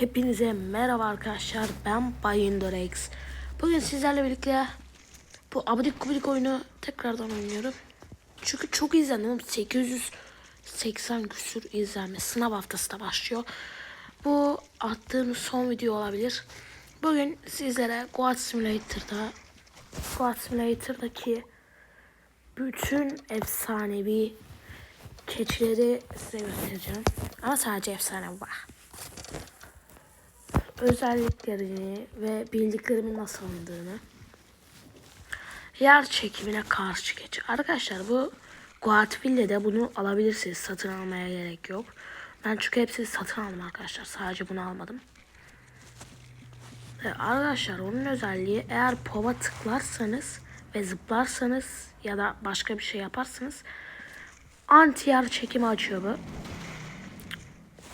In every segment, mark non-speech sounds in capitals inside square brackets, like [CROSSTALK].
Hepinize merhaba arkadaşlar. Ben Bayındorex. Bugün sizlerle birlikte bu abidik gubidik oyunu tekrardan oynuyorum. Çünkü çok izlendim. oğlum. 880 küsür izlenme. Sınav haftası da başlıyor. Bu attığım son video olabilir. Bugün sizlere Goat Simulator'da Goat Simulator'daki bütün efsanevi keçileri size göstereceğim. Ama sadece efsane var özelliklerini ve bildiklerimin nasıl alındığını yer çekimine karşı geç. Arkadaşlar bu Guatville'de bunu alabilirsiniz. Satın almaya gerek yok. Ben çünkü hepsini satın aldım arkadaşlar. Sadece bunu almadım. Ee, arkadaşlar onun özelliği eğer pova tıklarsanız ve zıplarsanız ya da başka bir şey yaparsanız anti yer çekimi açıyor bu.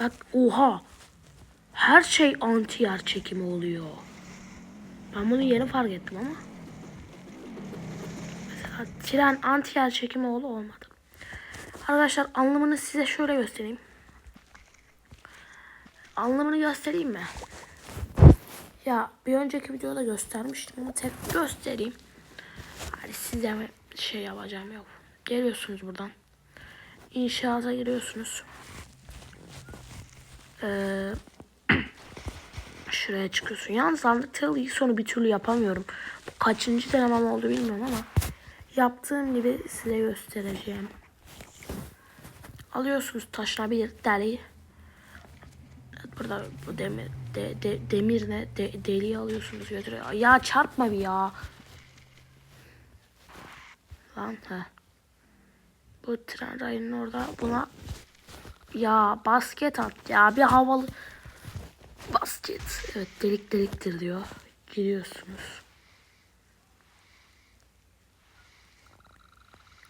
Bak oha her şey anti yer çekimi oluyor. Ben bunu yeni fark ettim ama. Mesela tren anti yer çekimi oldu olmadı. Arkadaşlar anlamını size şöyle göstereyim. Anlamını göstereyim mi? Ya bir önceki videoda göstermiştim ama tek göstereyim. Hani size şey yapacağım yok. Geliyorsunuz buradan. İnşaata giriyorsunuz. Eee şuraya çıkıyorsun. Yalnız Undertale'yi sonu bir türlü yapamıyorum. Bu kaçıncı denemem oldu bilmiyorum ama yaptığım gibi size göstereceğim. Alıyorsunuz taşınabilir deliği. Evet, burada bu demir de, de, demir ne? De, deliği alıyorsunuz götürüyor. Ya çarpma bir ya. Lan he. Bu tren rayının orada buna ya basket at ya bir havalı Basket. Evet delik deliktir diyor. Giriyorsunuz.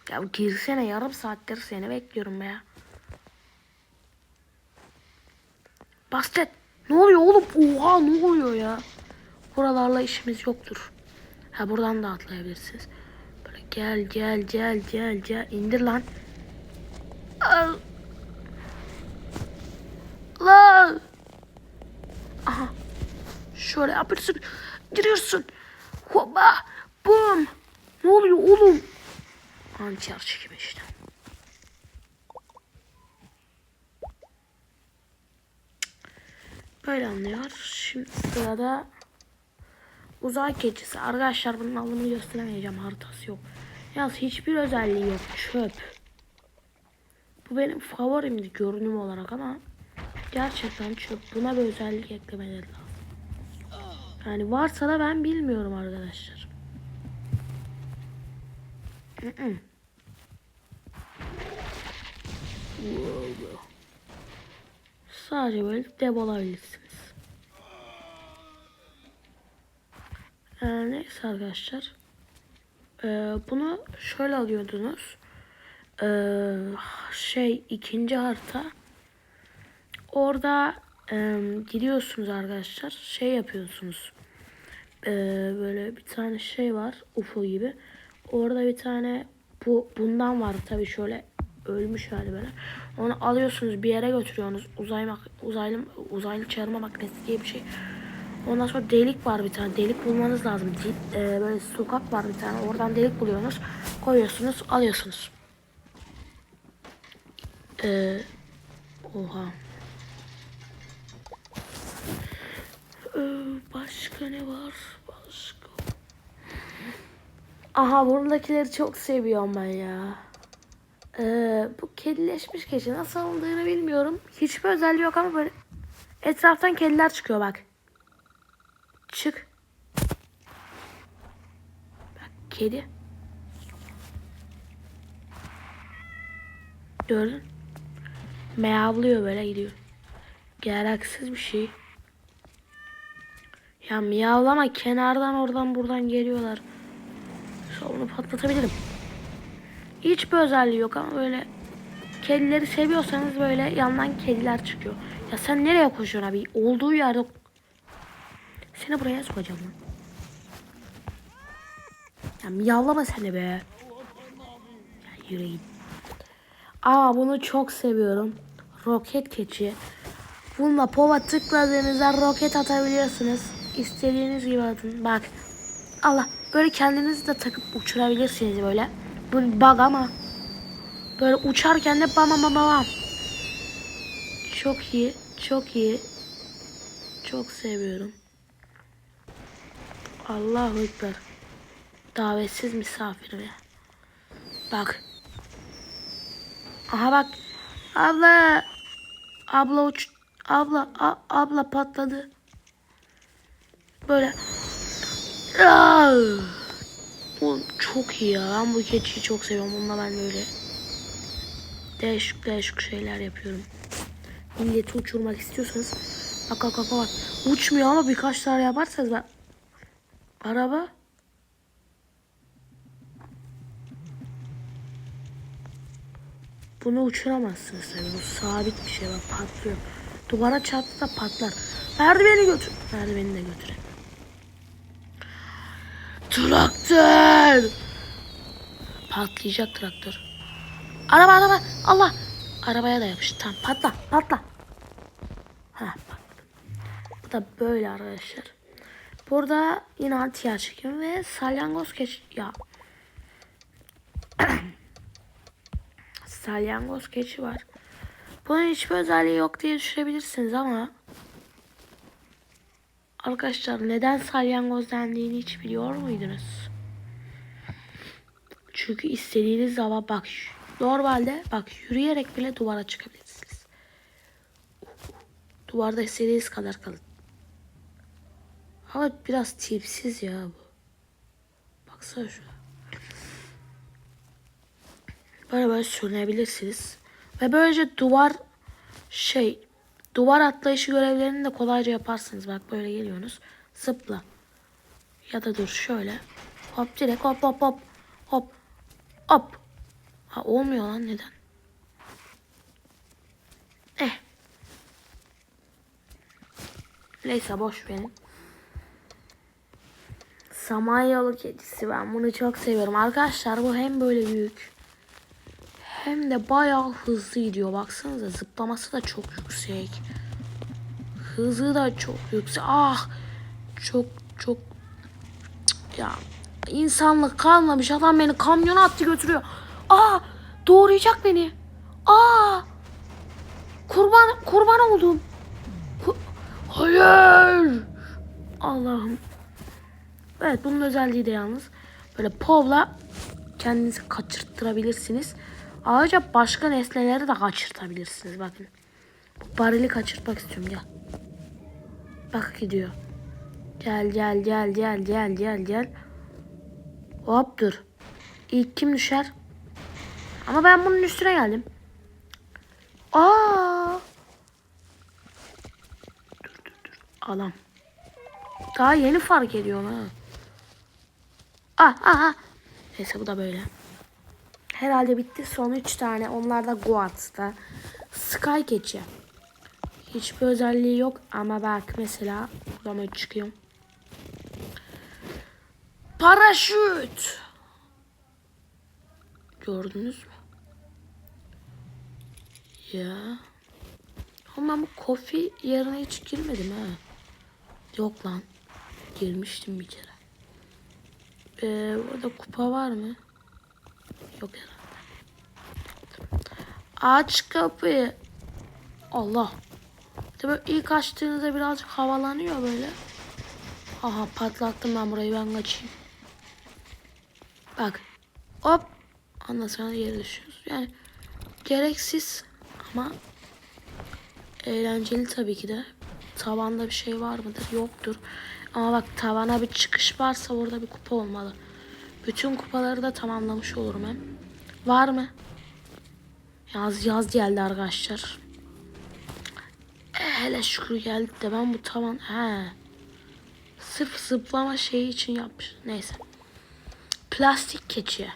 Ya girsene yarım saattir seni bekliyorum ya. Basket. Ne oluyor oğlum? Oha ne oluyor ya? Buralarla işimiz yoktur. Ha buradan da atlayabilirsiniz. Böyle gel gel gel gel gel. indir lan. Al. Lan. Aha. Şöyle yapıyorsun. Giriyorsun. Hoba. Bum. Ne oluyor oğlum? Ançer çekimi işte. Böyle anlıyor. Şimdi sırada uzay keçisi. Arkadaşlar bunun alımını gösteremeyeceğim. Haritası yok. Yalnız hiçbir özelliği yok. Çöp. Bu benim favorimdi görünüm olarak ama Gerçekten çok buna bir özellik eklemeleri lazım. Yani varsa da ben bilmiyorum arkadaşlar. Sadece böyle dev olabilirsiniz. Ee, neyse arkadaşlar. Ee, bunu şöyle alıyordunuz. Ee, şey ikinci harita Orada gidiyorsunuz arkadaşlar. Şey yapıyorsunuz. E, böyle bir tane şey var. UFO gibi. Orada bir tane bu bundan var tabii şöyle ölmüş hali böyle. Onu alıyorsunuz bir yere götürüyorsunuz. Uzay uzaylı uzaylı çarpma makinesi diye bir şey. Ondan sonra delik var bir tane. Delik bulmanız lazım. E, böyle sokak var bir tane. Oradan delik buluyorsunuz. Koyuyorsunuz, alıyorsunuz. E, oha. Başka ne var? Başka. Aha buradakileri çok seviyorum ben ya. Ee, bu kedileşmiş keçi nasıl alındığını bilmiyorum. Hiçbir özelliği yok ama böyle etraftan kediler çıkıyor bak. Çık. Bak kedi. Gördün? Meyavlıyor böyle gidiyor. Gereksiz bir şey. Ya miyavlama kenardan oradan buradan geliyorlar. Onu patlatabilirim. Hiçbir özelliği yok ama böyle kedileri seviyorsanız böyle yandan kediler çıkıyor. Ya sen nereye koşuyorsun abi? Olduğu yerde seni buraya sokacağım lan. Ya miyavlama seni be. Ya yürü git. Aa bunu çok seviyorum. Roket keçi. Bununla pova tıkladığınızda roket atabiliyorsunuz. İstediğiniz gibi atın. Bak. Allah. Böyle kendinizi de takıp uçurabilirsiniz böyle. Bu bug ama. Böyle uçarken de bam bam bam. Çok iyi. Çok iyi. Çok seviyorum. Allahu Ekber. Davetsiz misafir be. Bak. Aha bak. Abla. Abla uç. Abla. a- abla patladı. Böyle. Oğlum çok iyi ya. Ben bu keçiyi çok seviyorum. Bununla ben böyle değişik değişik şeyler yapıyorum. Milleti uçurmak istiyorsanız bak bak bak. Uçmuyor ama birkaç tane yaparsanız ben araba bunu uçuramazsınız tabii. Bu sabit bir şey bak patlıyor. Duvara çarptı da patlar. Merdiveni götür. Merdiveni de götür. Traktör. Patlayacak traktör. Araba araba. Allah. Arabaya da yapıştı. Tamam patla patla. Ha patladı. Bu da böyle arkadaşlar. Burada yine anti yer çekiyorum ve salyangoz geç ya. [CLEARS THROAT] salyangoz keçi var. Bunun hiçbir özelliği yok diye düşünebilirsiniz ama Arkadaşlar neden salyangoz dendiğini hiç biliyor muydunuz? Çünkü istediğiniz zaman bak normalde bak yürüyerek bile duvara çıkabilirsiniz. Duvarda istediğiniz kadar kalın. Ama biraz tipsiz ya bu. Baksana şu. Böyle böyle sürünebilirsiniz. Ve böylece duvar şey duvar atlayışı görevlerini de kolayca yaparsınız. Bak böyle geliyorsunuz. Zıpla. Ya da dur şöyle. Hop direkt hop hop hop. Hop. Hop. Ha olmuyor lan neden? Eh. Neyse boş verin. Samanyolu kedisi ben bunu çok seviyorum. Arkadaşlar bu hem böyle büyük hem de bayağı hızlı gidiyor. Baksanıza zıplaması da çok yüksek. Hızı da çok yüksek. Ah çok çok ya insanlık kalmamış. Adam beni kamyona attı götürüyor. Aa doğrayacak beni. Aa kurban kurban oldum. Hayır. Allah'ım. Evet bunun özelliği de yalnız böyle povla kendinizi kaçırttırabilirsiniz. Ayrıca başka nesneleri de kaçırtabilirsiniz bakın. Barili kaçırtmak istiyorum gel. Bak gidiyor. Gel gel gel gel gel gel gel. Hop dur. İlk kim düşer? Ama ben bunun üstüne geldim. Aa! Dur dur dur. Alam. Daha yeni fark ediyorum ha. Ah ah ah. Neyse bu da böyle. Herhalde bitti. Son 3 tane. Onlar da Guards'ta. Sky keçi. Hiçbir özelliği yok ama bak mesela buradan çıkıyorum. Paraşüt. Gördünüz mü? Ya. Ama bu kofi yerine hiç girmedim ha. Yok lan. Girmiştim bir kere. Ee, orada kupa var mı? Yok herhalde. Aç kapıyı. Allah. Tabii ilk açtığınızda birazcık havalanıyor böyle. Aha patlattım ben burayı ben kaçayım. Bak. Hop. Ondan sonra yere düşüyoruz. Yani gereksiz ama eğlenceli tabii ki de. Tavanda bir şey var mıdır? Yoktur. Ama bak tavana bir çıkış varsa orada bir kupa olmalı. Bütün kupaları da tamamlamış olurum hem. Var mı? Yaz yaz geldi arkadaşlar. E, hele şükür geldi de ben bu tavan he. Sırf zıplama şeyi için yapmış. Neyse. Plastik keçi.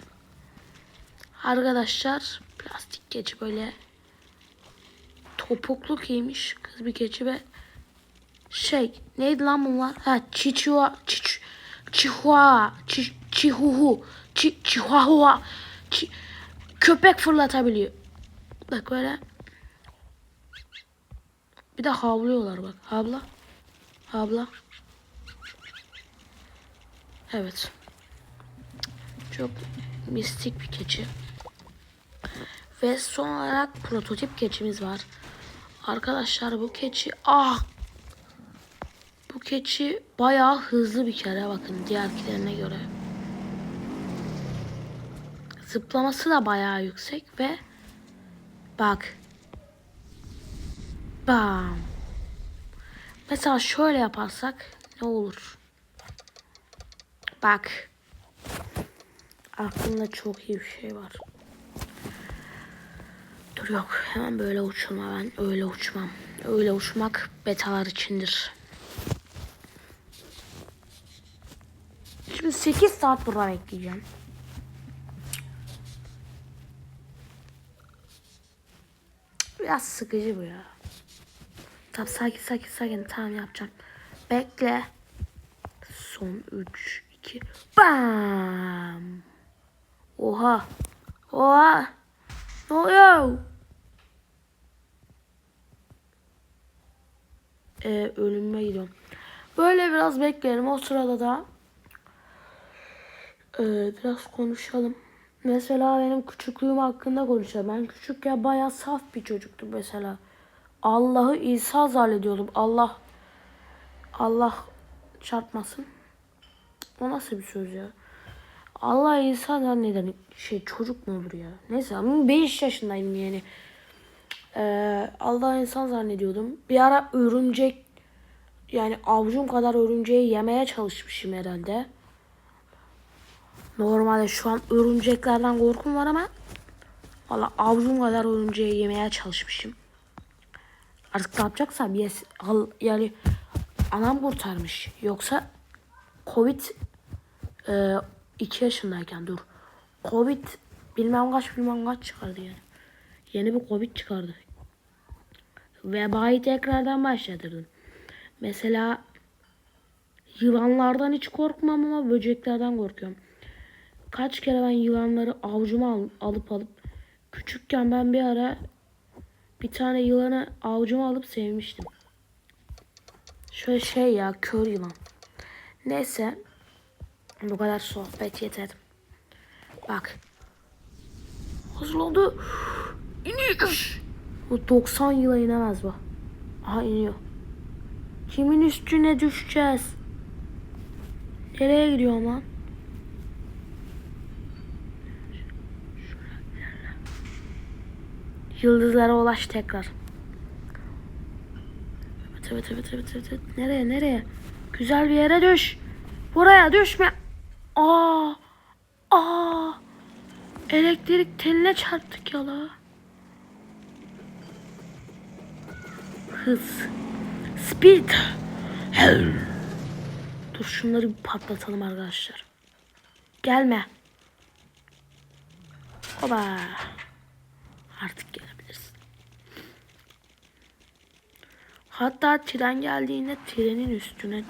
Arkadaşlar plastik keçi böyle topuklu giymiş kız bir keçi ve şey neydi lan bunlar? Ha çiçua çiç çihua çi, çihuhu çi, çihuahua çi, köpek fırlatabiliyor. Bak böyle Bir de havlıyorlar bak. Habla. Habla. Evet. Çok mistik bir keçi. Ve son olarak prototip keçimiz var. Arkadaşlar bu keçi ah bu keçi bayağı hızlı bir kere bakın diğerkilerine göre. Zıplaması da bayağı yüksek ve bak. Bam. Mesela şöyle yaparsak ne olur? Bak. Aklımda çok iyi bir şey var. Dur yok. Hemen böyle uçurma ben. Öyle uçmam. Öyle uçmak betalar içindir. Şimdi 8 saat burada bekleyeceğim. Biraz sıkıcı bu ya. Tamam sakin sakin sakin. Tamam yapacağım. Bekle. Son 3, 2, bam. Oha. Oha. Ne oluyor? Ee, ölüme gidiyorum. Böyle biraz bekleyelim. O sırada da ee, biraz konuşalım. Mesela benim küçüklüğüm hakkında konuşalım. Ben küçükken bayağı saf bir çocuktum mesela. Allah'ı İsa zannediyordum. Allah Allah çarpmasın. O nasıl bir söz ya? Allah İsa zanneden şey çocuk mu olur ya? Neyse ama 5 yaşındayım yani. Ee, Allah insan zannediyordum. Bir ara örümcek yani avucum kadar örümceği yemeye çalışmışım herhalde. Normalde şu an örümceklerden korkum var ama valla avucum kadar örümceği yemeye çalışmışım. Artık ne yapacaksam yes, al, yani anam kurtarmış. Yoksa Covid e, 2 yaşındayken dur. Covid bilmem kaç bilmem kaç çıkardı yani. Yeni bir Covid çıkardı. Vebayı tekrardan başlatırdım. Mesela yılanlardan hiç korkmam ama böceklerden korkuyorum. Kaç kere ben yılanları avucuma al- alıp alıp küçükken ben bir ara bir tane yılanı avucuma alıp sevmiştim. Şöyle şey ya kör yılan. Neyse bu kadar sohbet yeter. Bak. Hazırlandı. İniyor. Bu 90 yıla inemez bu. Aha iniyor. Kimin üstüne düşeceğiz? Nereye gidiyor lan? Yıldızlara ulaş tekrar. Evet evet evet evet evet. Nereye nereye? Güzel bir yere düş. Buraya düşme. Aa. Aa. Elektrik teline çarptık ya la. Hız. Speed. Dur şunları bir patlatalım arkadaşlar. Gelme. Oba. Artık gelebilirsin. Hatta tren geldiğinde trenin üstüne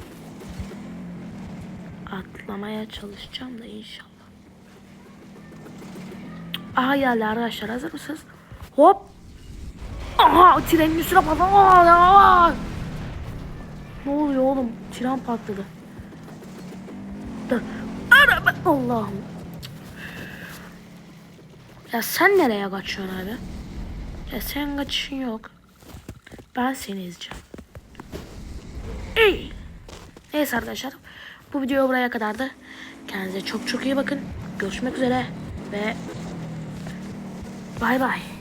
atlamaya çalışacağım da inşallah. Aha geldi arkadaşlar hazır mısınız? Hop. Aha trenin üstüne patladı. Ne oluyor oğlum? Tren patladı. Dur. Araba. Allah'ım. Ya sen nereye kaçıyorsun abi? Ya sen kaçışın yok. Ben seni izleyeceğim. Ey. Neyse arkadaşlar. Bu video buraya kadardı. Kendinize çok çok iyi bakın. Görüşmek üzere ve bay bay.